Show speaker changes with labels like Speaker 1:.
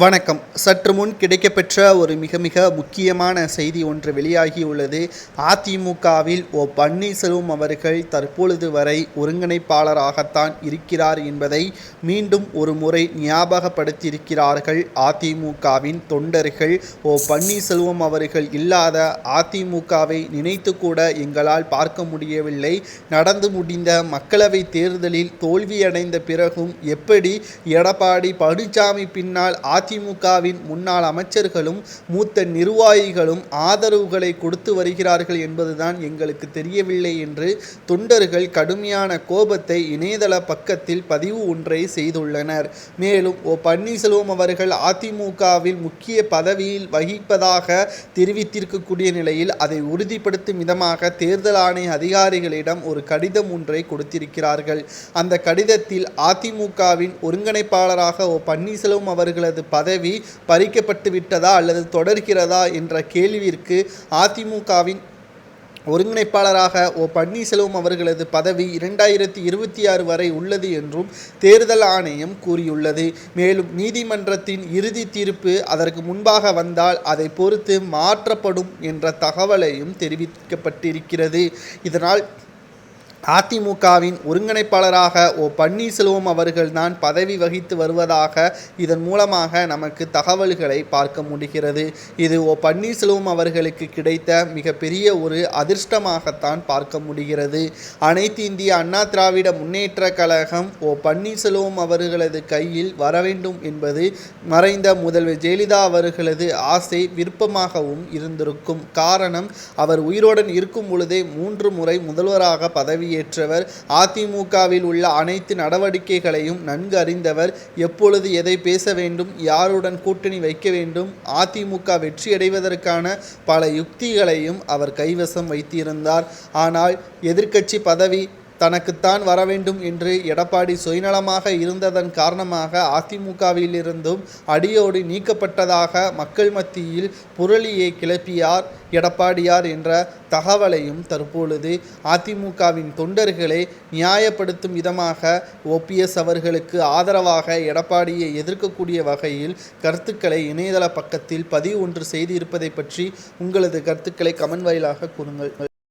Speaker 1: வணக்கம். சற்று முன் கிடைக்கப்பெற்ற ஒரு மிக மிக முக்கியமான செய்தி ஒன்று வெளியாகியுள்ளது அதிமுகவில் ஓ பன்னீர்செல்வம் அவர்கள் தற்பொழுது வரை ஒருங்கிணைப்பாளராகத்தான் இருக்கிறார் என்பதை மீண்டும் ஒரு முறை ஞாபகப்படுத்தியிருக்கிறார்கள் அதிமுகவின் தொண்டர்கள். ஓ பன்னீர்செல்வம் அவர்கள் இல்லாத அதிமுகவை நினைத்து கூட எங்களால் பார்க்க முடியவில்லை. நடந்து முடிந்த மக்களவை தேர்தலில் தோல்வியடைந்த பிறகும் எப்படி எடப்பாடி பழனிசாமி பின்னால் அதிமுகவின் முன்னாள் அமைச்சர்களும் மூத்த நிர்வாகிகளும் ஆதரவுகளை கொடுத்து வருகிறார்கள் என்பதுதான் எங்களுக்கு தெரியவில்லை என்று தொண்டர்கள் கடுமையான கோபத்தை இணையதள பக்கத்தில் பதிவு ஒன்றை செய்துள்ளனர். மேலும் ஓ. பன்னீர்செல்வம் அவர்கள் அதிமுகவில் முக்கிய பதவியில் வகிப்பதாக தெரிவித்திருக்கக்கூடிய நிலையில் அதை உறுதிப்படுத்தும் விதமாக தேர்தல் ஆணைய அதிகாரிகளிடம் ஒரு கடிதம் ஒன்றை கொடுத்திருக்கிறார்கள். அந்த கடிதத்தில் அதிமுகவின் ஒருங்கிணைப்பாளராக ஓ. பன்னீர்செல்வம் அவர்களது பதவி பறிக்கப்பட்டு விட்டதா அல்லது தொடர்கிறதா என்ற கேள்விற்கு அதிமுகவின் ஒருங்கிணைப்பாளராக ஓ பன்னீர்செல்வம் அவர்களது பதவி இரண்டாயிரத்தி இருபத்தி ஆறு வரை உள்ளது என்றும் தேர்தல் ஆணையம் கூறியுள்ளது. மேலும் நீதிமன்றத்தின் இறுதி தீர்ப்பு அதற்கு முன்பாக வந்தால் அதை பொறுத்து மாற்றப்படும் என்ற தகவலையும் தெரிவிக்கப்பட்டிருக்கிறது. இதனால் அதிமுகவின் ஒருங்கிணைப்பாளராக ஓ பன்னீர்செல்வம் அவர்கள்தான் பதவி வகித்து வருவதாக இதன் மூலமாக நமக்கு தகவல்களை பார்க்க முடிகிறது. இது ஓ பன்னீர்செல்வம் அவர்களுக்கு கிடைத்த மிகப்பெரிய ஒரு அதிர்ஷ்டமாகத்தான் பார்க்க முடிகிறது. அனைத்து இந்திய அண்ணா திராவிட முன்னேற்ற கழகம் ஓ பன்னீர்செல்வம் அவர்களது கையில் வர வேண்டும் என்பது மறைந்த முதல்வர் ஜெயலலிதா அவர்களது ஆசை விருப்பமாகவும் இருந்திருக்கும். காரணம் அவர் உயிரோடன் இருக்கும் பொழுதே மூன்று முறை முதல்வராக பதவி பதவியேற்றவர். அதிமுகவில் உள்ள அனைத்து நடவடிக்கைகளையும் நன்கு அறிந்தவர். எப்பொழுது எதை பேச வேண்டும் யாருடன் கூட்டணி வைக்க வேண்டும் அதிமுக வெற்றியடைவதற்கான பல யுக்திகளையும் அவர் கைவசம் வைத்திருந்தார். ஆனால் எதிர்க்கட்சி பதவி தனக்குத்தான் வர வேண்டும் என்று எடப்பாடி சுயநலமாக இருந்ததன் காரணமாக அதிமுகவிலிருந்தும் அடியோடு நீக்கப்பட்டதாக மக்கள் மத்தியில் புரளியை கிளப்பியார் எடப்பாடியார் என்ற தகவலையும் தற்பொழுது அதிமுகவின் தொண்டர்களை நியாயப்படுத்தும் விதமாக ஓபிஎஸ் அவர்களுக்கு ஆதரவாக எடப்பாடியை எதிர்க்கக்கூடிய வகையில் கருத்துக்களை இணையதள பக்கத்தில் பதிவு ஒன்று செய்திருப்பதை பற்றி உங்களது கருத்துக்களை கமெண்ட் வாயிலாக கூறுங்கள்.